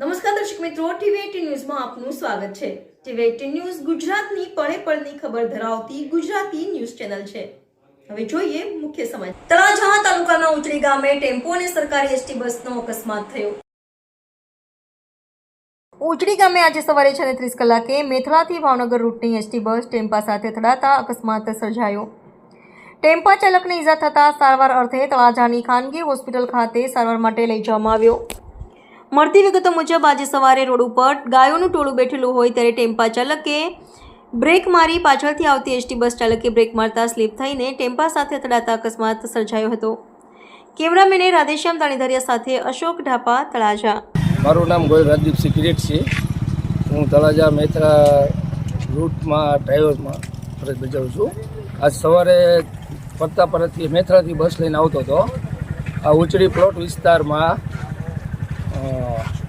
નમસ્કાર દર્શક મિત્રો ટીવી ન્યૂઝમાં આપનું સ્વાગત છે. ટીવી ન્યૂઝ ગુજરાતની પળે પળની ખબર ધરાવતી ગુજરાતી ન્યૂઝ ચેનલ છે. હવે જોઈએ મુખ્ય સમાચાર. તળાજા તાલુકાના ઉચડી ગામે ટેમ્પો અને સરકારી એસટી બસનો અકસ્માત થયો. ઉચડી ગામે આજે સવારે છ ત્રીસ કલાકે મેથલાથી ભાવનગર રૂટની એસટી બસ ટેમ્પા સાથે અથડાતા અકસ્માત સર્જાયો. ટેમ્પા ચાલકને ઈજા થતાં સારવાર અર્થે તળાજાની ખાનગી હોસ્પિટલ ખાતે સારવાર માટે લઈ જવામાં આવ્યો. મળતી વિગતો મુજબ આજે સવારે રોડ ઉપર ગાયોનું ટોળું બેઠેલું હોય ત્યારે ટેમ્પા ચાલકે બ્રેક મારી પાછળથી આવતી એસટી બસ ચાલકે બ્રેક મારતા સ્લીપ થઈને ટેમ્પા સાથે અથડાતા અકસ્માત સર્જાયો હતો. કેમેરામેને રાધેશ્યામ તાણીધરિયા સાથે અશોક ઢાપા, તળાજા. મારું નામ ગોયલ રાજદીપસિંહ કિરીટ છે. હું તળાજા મેથરા રૂટમાં, ડ્રાઈવરમાં ફરજ બજાવું છું. આજ સવારે ફરતા પરતથી મેથરાથી બસ લઈને આવતો હતો. આ ઉચડી પ્લોટ વિસ્તારમાં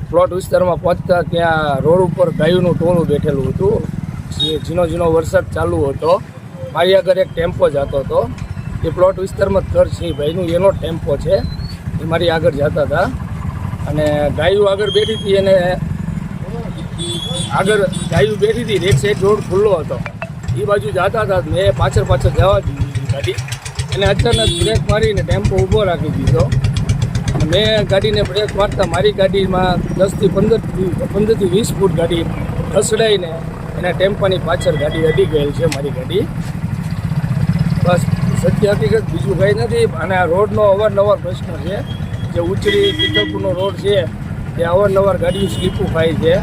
પ્લોટ વિસ્તારમાં પહોંચતા ત્યાં રોડ ઉપર ગાયુંનું ટોળું બેઠેલું હતું. જે ઝીણો ઝીણો વરસાદ ચાલુ હતો. મારી આગળ એક ટેમ્પો જતો હતો. એ પ્લોટ વિસ્તારમાં ઘર છે. ભાઈનું એનો ટેમ્પો છે. એ મારી આગળ જતા હતા. અને ગાયું આગળ બેઠી હતી એને આગળ ગાયું બેઠી હતી. એક સાઈડ રોડ ખુલ્લો હતો. એ બાજુ જતા હતા. મેં પાછળ પાછળ જવા દીધી ગાડી. અને અચાનક બ્રેક મારીને ટેમ્પો ઊભો રાખી દીધો. મેં ગાડીને બ્રેક મારતા મારી ગાડીમાં દસથી પંદર પંદરથી વીસ ફૂટ ગાડી ખસડાઈને એના ટેમ્પાની પાછળ ગાડી અડી ગયેલ છે મારી ગાડી. બસ, સત્ય હકીકત બીજું કંઈ નથી. અને આ રોડનો અવારનવાર પ્રશ્ન છે. જે ઉચડી પિત્તરપુરનો રોડ છે તે અવારનવાર ગાડીઓ સ્લીપો ખાય છે.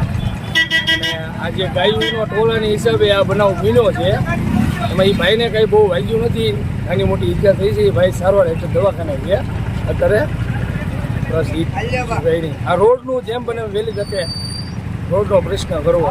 અને આ જે ગાયોનો ટોળાની હિસાબે આ બનાવ બન્યો છે, એમાં એ ભાઈને કંઈ બહુ વાગ્યું નથી. નાની મોટી ઈજા થઈ છે. એ ભાઈ સારવાર હેઠળ દવાખાને છે. અત્યારે બસ એ આ રોડનું જેમ બને વહેલી તકે રોડનો પ્રશ્ન કરવો.